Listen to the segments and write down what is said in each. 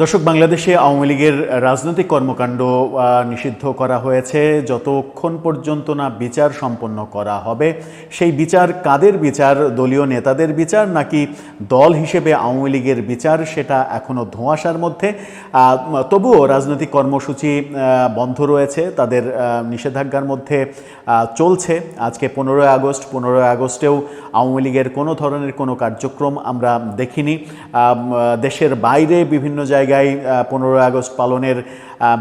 দর্শক, বাংলাদেশে আওয়ামী লীগের রাজনৈতিক কর্মকাণ্ড নিষিদ্ধ করা হয়েছে। যতক্ষণ পর্যন্ত না বিচার সম্পন্ন করা হবে, সেই বিচার কাদের বিচার? দলীয় নেতাদের বিচার নাকি দল হিসেবে আওয়ামী লীগের বিচার? সেটা এখনও ধোঁয়াশার মধ্যে। তবুও রাজনৈতিক কর্মসূচি বন্ধ রয়েছে। তাদের নিষেধাজ্ঞার মধ্যে চলছে। আজকে পনেরোই আগস্ট, পনেরোই আগস্টেও আওয়ামী লীগের কোনো ধরনের কোনো কার্যক্রম আমরা দেখিনি। দেশের বাইরে বিভিন্ন জায়গায় পনেরোই আগস্ট পালনের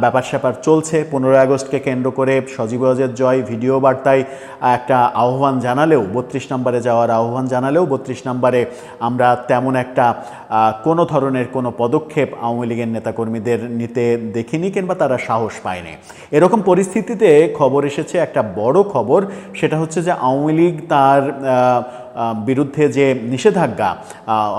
ব্যাপার স্যাপার চলছে। পনেরোই আগস্টকে কেন্দ্র করে সজীব অজের জয় ভিডিও বার্তায় একটা আহ্বান জানালেও, বত্রিশ নম্বরে যাওয়ার আহ্বান জানালেও, বত্রিশ নম্বরে আমরা তেমন একটা কোনো ধরনের কোনো পদক্ষেপ আওয়ামী লীগের নেতাকর্মীদের নিতে দেখিনি কিংবা তারা সাহস পায়নি। এরকম পরিস্থিতিতে খবর এসেছে, একটা বড় খবর, সেটা হচ্ছে যে আওয়ামী লীগ তার বিরুদ্ধে যে নিষেধাজ্ঞা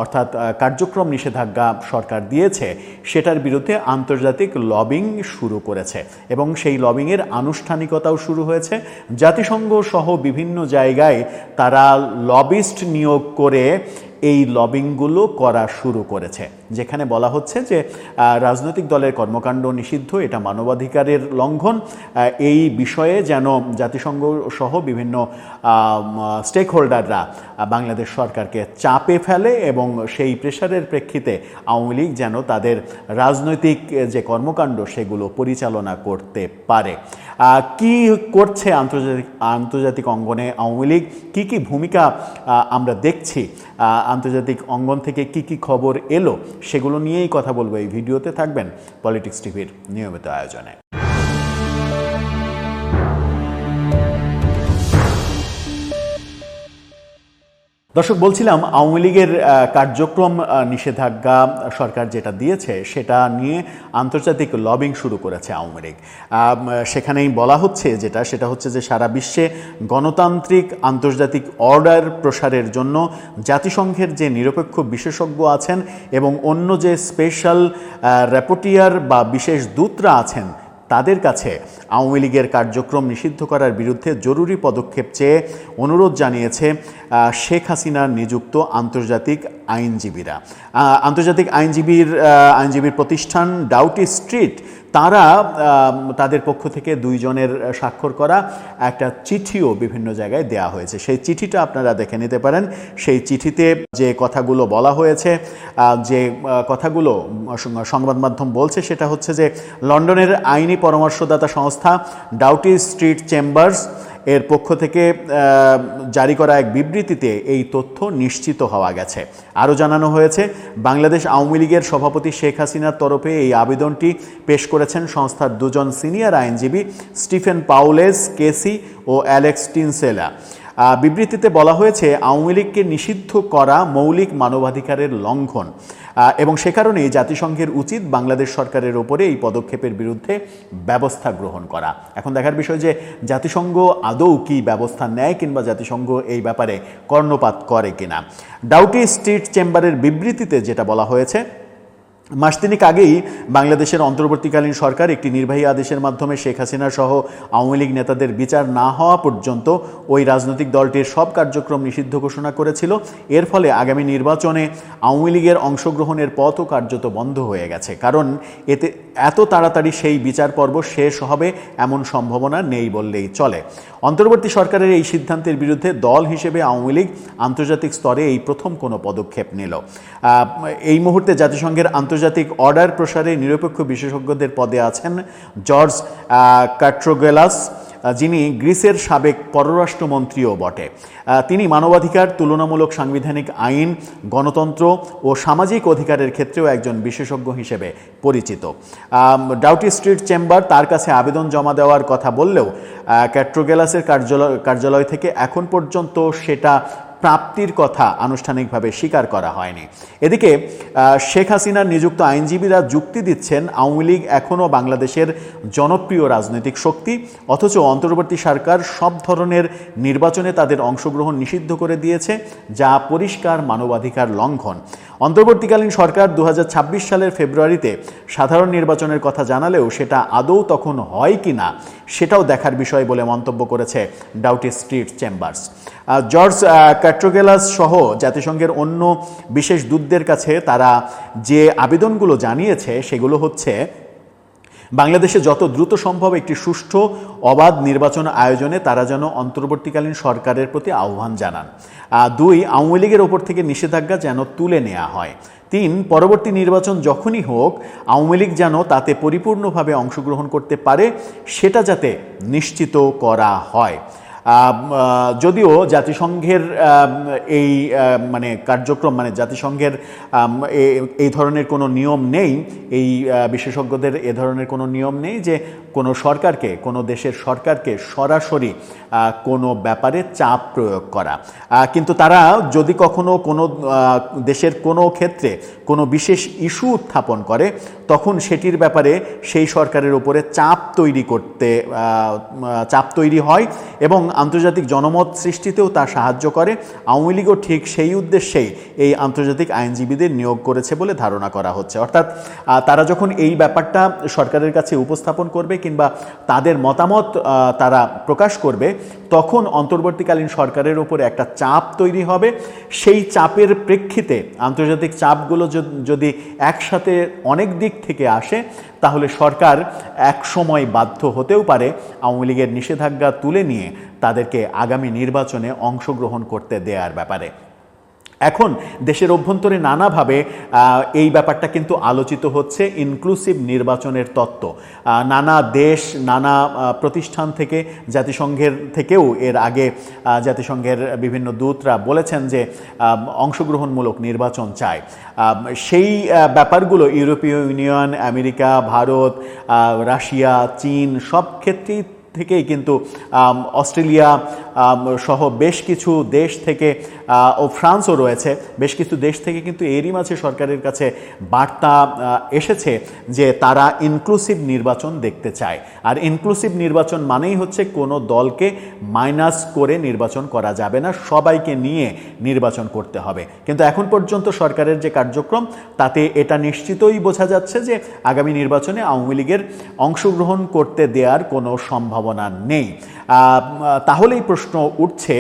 অর্থাৎ কার্যক্রম নিষেধাজ্ঞা সরকার দিয়েছে, সেটার বিরুদ্ধে আন্তর্জাতিক লবিং শুরু করেছে এবং সেই লবিংয়ের আনুষ্ঠানিকতাও শুরু হয়েছে। জাতিসংঘ সহ বিভিন্ন জায়গায় তারা লবিস্ট নিয়োগ করে এই লবিংগুলো করা শুরু করেছে, যেখানে বলা হচ্ছে যে রাজনৈতিক দলের কর্মকাণ্ড নিষিদ্ধ, এটা মানবাধিকারের লঙ্ঘন। এই বিষয়ে যেন জাতিসংঘ সহ বিভিন্ন স্টেক হোল্ডাররা বাংলাদেশ সরকারকে চাপে ফেলে এবং সেই প্রেশারের প্রেক্ষিতে আওয়ামী লীগ যেন তাদের রাজনৈতিক যে কর্মকাণ্ড, সেগুলো পরিচালনা করতে পারে। কি করছে আন্তর্জাতিক আন্তর্জাতিক অঙ্গনে আওয়ামী লীগ? কী কী ভূমিকা আমরা দেখছি? আন্তর্জাতিক অঙ্গন থেকে কি কি খবর এলো? সেগুলো নিয়েই কথা বলব এই ভিডিওতে। থাকবেন পলিটিক্স টিভির নিয়মিত আয়োজনে। দর্শক, বলছিলাম আওয়ামী লীগের কার্যক্রম নিষেধাজ্ঞা সরকার যেটা দিয়েছে সেটা নিয়ে আন্তর্জাতিক লবিং শুরু করেছে আওয়ামী লীগ। সেখানেই বলা হচ্ছে যেটা, সেটা হচ্ছে যে সারা বিশ্বে গণতান্ত্রিক আন্তর্জাতিক অর্ডার প্রসারের জন্য জাতিসংঘের যে নিরপেক্ষ বিশেষজ্ঞ আছেন এবং অন্য যে স্পেশাল র্যাপোটিয়ার বা বিশেষ দূতরা আছেন, তাদের কাছে আওয়ামী লীগের কার্যক্রম নিষিদ্ধ করার বিরুদ্ধে জরুরি পদক্ষেপ চেয়ে অনুরোধ জানিয়েছে শেখ হাসিনার নিযুক্ত আন্তর্জাতিক আইনজীবীরা। আন্তর্জাতিক আইনজীবীর আইনজীবীর প্রতিষ্ঠান ডাউটি স্ট্রিট, তারা তাদের পক্ষ থেকে দুইজনের স্বাক্ষর করা একটা চিঠিও বিভিন্ন জায়গায় দেয়া হয়েছে। সেই চিঠিটা আপনারা দেখে নিতে পারেন। সেই চিঠিতে যে কথাগুলো বলা হয়েছে যে কথাগুলো সংবাদ মাধ্যম বলছে, সেটা হচ্ছে যে, লন্ডনের আইনি পরামর্শদাতা সংস্থা ডাউটি স্ট্রিট চেম্বার্স এর পক্ষ থেকে জারি করা এক বিবৃতিতে এই তথ্য নিশ্চিত হওয়া গেছে। আরও জানানো হয়েছে, বাংলাদেশ আওয়ামী লীগের সভাপতি শেখ হাসিনার তরফে এই আবেদনটি পেশ করেছেন সংস্থার দুজন সিনিয়র আইনজীবী স্টিফেন পাউলেস কেসি ও অ্যালেক্স টিনসেলা। বিবৃতিতে বলা হয়েছে, আওয়ামী লীগকে নিষিদ্ধ করা মৌলিক মানবাধিকারের লঙ্ঘন। এবং সে কারণেই জাতিসংঘের উচিত বাংলাদেশ সরকারের ওপরে এই পদক্ষেপের বিরুদ্ধে ব্যবস্থা গ্রহণ করা। এখন দেখার বিষয় যে, জাতিসংঘ আদৌ কি ব্যবস্থা নেয় কিংবা জাতিসংঘ এই ব্যাপারে কর্ণপাত করে কিনা। ডাউটি স্ট্রিট চেম্বারের বিবৃতিতে যেটা বলা হয়েছে মাস তিনেক আগেই বাংলাদেশের অন্তর্বর্তীকালীন সরকার একটি নির্বাহী আদেশের মাধ্যমে শেখ হাসিনা সহ আওয়ামী লীগ নেতাদের বিচার না হওয়া পর্যন্ত ওই রাজনৈতিক দলটির সব কার্যক্রম নিষিদ্ধ ঘোষণা করেছিল। এর ফলে আগামী নির্বাচনে আওয়ামী লীগের অংশগ্রহণের পথও কার্যত বন্ধ হয়ে গেছে। কারণ এতে এত তাড়াতাড়ি সেই বিচার পর্ব শেষ হবে এমন সম্ভাবনা নেই বললেই চলে। অন্তর্বর্তী সরকারের এই সিদ্ধান্তের বিরুদ্ধে দল হিসেবে আওয়ামী লীগ আন্তর্জাতিক স্তরে এই প্রথম কোনো পদক্ষেপ নিল। এই মুহূর্তে জাতিসংঘের আন্তর্জাতিক অর্ডার প্রসারে নিরপেক্ষ বিশেষজ্ঞদের পদে আছেন জর্জ কাট্রোগেলাস যিনি গ্রিসের সাবেক পররাষ্ট্রমন্ত্রীও বটে। তিনি মানবাধিকার, তুলনামূলক সাংবিধানিক আইন, গণতন্ত্র ও সামাজিক অধিকারের ক্ষেত্রেও একজন বিশেষজ্ঞ হিসেবে পরিচিত। ডাউটি স্ট্রিট চেম্বার তার কাছে আবেদন জমা দেওয়ার কথা বললেও ক্যাট্রোগেলাসের কার্যালয় কার্যালয় থেকে এখন পর্যন্ত সেটা প্রাপ্তির কথা আনুষ্ঠানিকভাবে স্বীকার করা হয়নি। এদিকে শেখ হাসিনার নিযুক্ত আইনজীবীরা যুক্তি দিচ্ছেন আওয়ামী লীগ এখনও বাংলাদেশের জনপ্রিয় রাজনৈতিক শক্তি, অথচ অন্তর্বর্তী সরকার সব ধরনের নির্বাচনে তাদের অংশগ্রহণ নিষিদ্ধ করে দিয়েছে, যা পরিষ্কার মানবাধিকার লঙ্ঘন। অন্তর্বর্তীকালীন সরকার দু হাজার ছাব্বিশ সালের ফেব্রুয়ারিতে সাধারণ নির্বাচনের কথা জানালেও সেটা আদৌ তখন হয় কি না, সেটাও দেখার বিষয় বলে মন্তব্য করেছে Doughty Street Chambers. George Katrougalos সহ জাতিসংঘের অন্য বিশেষ দূতদের কাছে তারা যে আবেদনগুলো জানিয়েছে সেগুলো হচ্ছে বাংলাদেশে যত দ্রুত সম্ভব একটি সুষ্ঠু, অবাধ নির্বাচন আয়োজনে তারা যেন অন্তর্বর্তীকালীন সরকারের প্রতি আহ্বান জানান। দুই, আওয়ামী লীগের ওপর থেকে নিষেধাজ্ঞা যেন তুলে নেওয়া হয়। তিন, পরবর্তী নির্বাচন যখনই হোক, আওয়ামী লীগ যেন তাতে পরিপূর্ণভাবে অংশগ্রহণ করতে পারে, সেটা যাতে নিশ্চিত করা হয়। যদিও জাতিসংঘের এই মানে কার্যক্রম মানে জাতিসংঘের এই ধরনের কোনো নিয়ম নেই, এই বিশেষজ্ঞদের এ ধরনের কোনো নিয়ম নেই যে কোনো সরকারকে, কোনো দেশের সরকারকে সরাসরি কোনো ব্যাপারে চাপ প্রয়োগ করা। কিন্তু তারা যদি কখনো কোনো দেশের কোনো ক্ষেত্রে কোনো বিশেষ ইস্যু উত্থাপন করে, তখন সেটির ব্যাপারে সেই সরকারের উপরে চাপ তৈরি করতে চাপ তৈরি হয় এবং আন্তর্জাতিক জনমত সৃষ্টিতেও তা সাহায্য করে। আওয়ামী লীগও ঠিক সেই উদ্দেশ্যেই এই আন্তর্জাতিক আইনজীবীদের নিয়োগ করেছে বলে ধারণা করা হচ্ছে। অর্থাৎ তারা যখন এই ব্যাপারটা সরকারের কাছে উপস্থাপন করবে কিংবা তাদের মতামত তারা প্রকাশ করবে, তখন অন্তর্বর্তীকালীন সরকারের ওপরে একটা চাপ তৈরি হবে। সেই চাপের প্রেক্ষিতে আন্তর্জাতিক চাপগুলো যদি- একসাথে অনেক দিক থেকে আসে, তাহলে সরকার এক সময় বাধ্য হতেও পারে আওয়ামী লীগের নিষেধাজ্ঞা তুলে নিয়ে তাদেরকে আগামী নির্বাচনে অংশগ্রহণ করতে দেওয়ার ব্যাপারে। এখন দেশের অভ্যন্তরে নানাভাবে এই ব্যাপারটা কিন্তু আলোচিত হচ্ছে ইনক্লুসিভ নির্বাচনের তত্ত্ব। নানা দেশ, নানা প্রতিষ্ঠান থেকে, জাতিসংঘের থেকেও এর আগে জাতিসংঘের বিভিন্ন দূতরা বলেছেন যে অংশগ্রহণমূলক নির্বাচন চায়। সেই ব্যাপারগুলো ইউরোপীয় ইউনিয়ন, আমেরিকা, ভারত রাশিয়া, চীন সব ক্ষেত্রেই থেকেই কিন্তু অস্ট্রেলিয়া সহ বেশ কিছু দেশ থেকে ও ফ্রান্সও রয়েছে। বেশ কিছু দেশ থেকে কিন্তু এরই মাঝে সরকারের কাছে বার্তা এসেছে যে তারা ইনক্লুসিভ নির্বাচন দেখতে চায়। আর ইনক্লুসিভ নির্বাচন মানেই হচ্ছে কোনো দলকে মাইনাস করে নির্বাচন করা যাবে না, সবাইকে নিয়ে নির্বাচন করতে হবে। কিন্তু এখন পর্যন্ত সরকারের যে কার্যক্রম, তাতে এটা নিশ্চিতই বোঝা যাচ্ছে যে আগামী নির্বাচনে আওয়ামী লীগের অংশগ্রহণ করতে দেওয়ার কোনো সম্ভাবনা নেই। তাহলেই প্রশ্ন উঠছে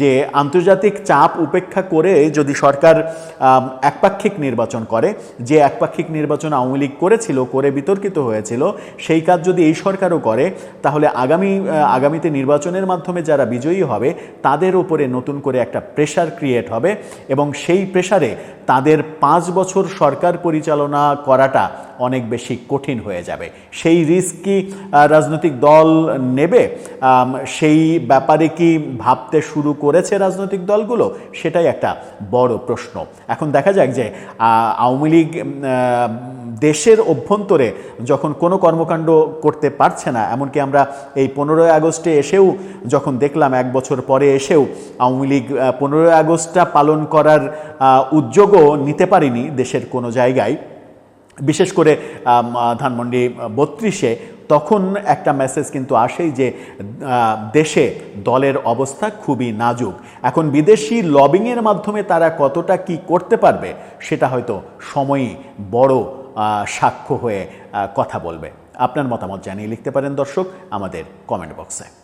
যে আন্তর্জাতিক চাপ উপেক্ষা করে যদি সরকার একপাক্ষিক নির্বাচন করে, যে একপাক্ষিক নির্বাচন আওয়ামী লীগ করেছিল, করে বিতর্কিত হয়েছিল, সেই কাজ যদি এই সরকারও করে, তাহলে আগামী আগামীতে নির্বাচনের মাধ্যমে যারা বিজয়ী হবে, তাদের উপরে নতুন করে একটা প্রেশার ক্রিয়েট হবে এবং সেই প্রেশারে তাদের পাঁচ বছর সরকার পরিচালনা করাটা অনেক বেশি কঠিন হয়ে যাবে। সেই রিস্ক কি রাজনৈতিক দল নেবে। সেই ব্যাপারে কি ভাবতে শুরু করেছে রাজনৈতিক দলগুলো? সেটাই একটা বড় প্রশ্ন। এখন দেখা যাক যে আওয়ামী লীগ দেশের অভ্যন্তরে যখন কোনো কর্মকাণ্ড করতে পারছে না, এমনকি আমরা এই পনেরোই আগস্টে এসেও যখন দেখলাম, এক বছর পরে এসেও আওয়ামী লীগ পনেরোই আগস্টটা পালন করার উদ্যোগও নিতে পারিনি দেশের কোনো জায়গায়। বিশেষ করে ধানমন্ডি বত্রিশে, তখন একটা মেসেজ কিন্তু আসেই যে দেশে দলের অবস্থা খুবই নাজুক। এখন বিদেশি লবিংয়ের মাধ্যমে তারা কতটা কি করতে পারবে, সেটা হয়তো সময়ই বড় সাক্ষ্য হয়ে কথা বলবে। আপনার মতামত জানিয়ে লিখতে পারেন দর্শক, আমাদের কমেন্ট বক্সে